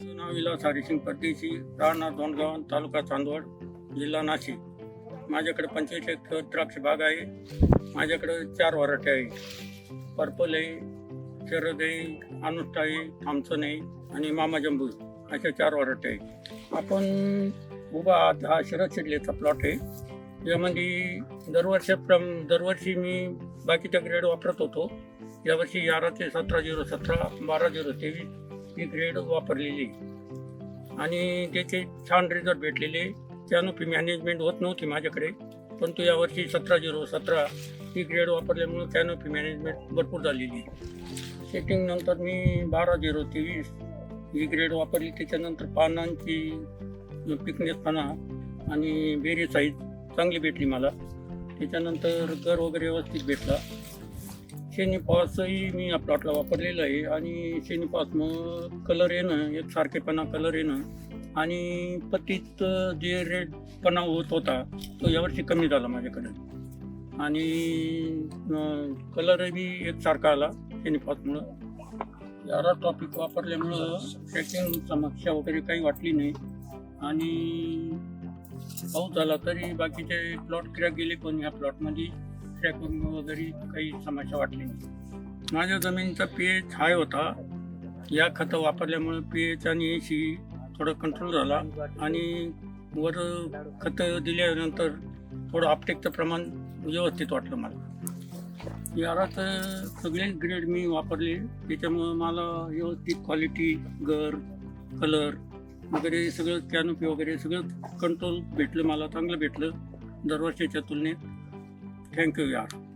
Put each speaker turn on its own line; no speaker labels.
नाव विलास हरिसिंग परदेशी राहणार दोनगाव तालुका चांदवड जिल्हा नाशिक. माझ्याकडे पंचवीस एकर द्राक्ष बाग आहे. माझ्याकडे चार वराटे आहे. पर्पल आहे शरद आहे अनुष्ठा आहे थॉम्सन आहे आणि मामा जंबू. अशा चार वराटे आहे. आपण उभा आहात हा शरद शिडलेचा प्लॉट आहे. यामध्ये दरवर्षाप्रम दरवर्षी मी बाकीच्या ग्रेड वापरत होतो. यावर्षी याराचे सतरा झिरो सतरा बारा झिरो तेवीस. ती ग्रेड वापरलेली. आणि त्याचे छान रिझल्ट भेटलेले. त्यानुपी मॅनेजमेंट होत नव्हती माझ्याकडे परंतु यावर्षी सतरा झिरो सतरा ही ग्रेड वापरल्यामुळं कॅनोपी मॅनेजमेंट भरपूर झालेली. सेटिंग नंतर मी बारा झिरो तेवीस ही ग्रेड वापरली. त्याच्यानंतर पानांची पिकनेसपणा आणि बेरी साईज चांगली भेटली मला. त्याच्यानंतर घर वगैरे व्यवस्थित भेटला. शेणी मी या प्लॉटला वापरलेलं आहे. आणि शेणी मग कलर येणं एक सारखेपणा कलर येणं. आणि पतीत जे रेडपणा होत होता तो यावर्षी कमी झाला माझ्याकडे. आणि कलरही बी एकसारखा आला शेणीपासमुळं यारा टॉपिक वापरल्यामुळं ट्रॅकिंग समस्या वगैरे काही वाटली नाही. आणि पाऊस झाला तरी बाकीचे प्लॉट क्रॅक गेले पण या प्लॉटमध्ये त्यातून वगैरे काही समस्या वाटली नाही. माझ्या जमिनीचा पी एच हाय होता. या खतं वापरल्यामुळे पी एच आणि सी थोडं कंट्रोल झाला आणि वर खतं दिल्यानंतर थोडं आपटेकचं प्रमाण व्यवस्थित वाटलं मला. यारात सगळे ग्रेड मी वापरले. त्याच्यामुळं मला व्यवस्थित क्वालिटी घर कलर वगैरे सगळं कॅनोपी वगैरे सगळं कंट्रोल भेटलं मला चांगलं भेटलं दरवर्षीच्या तुलनेत. 天空がある。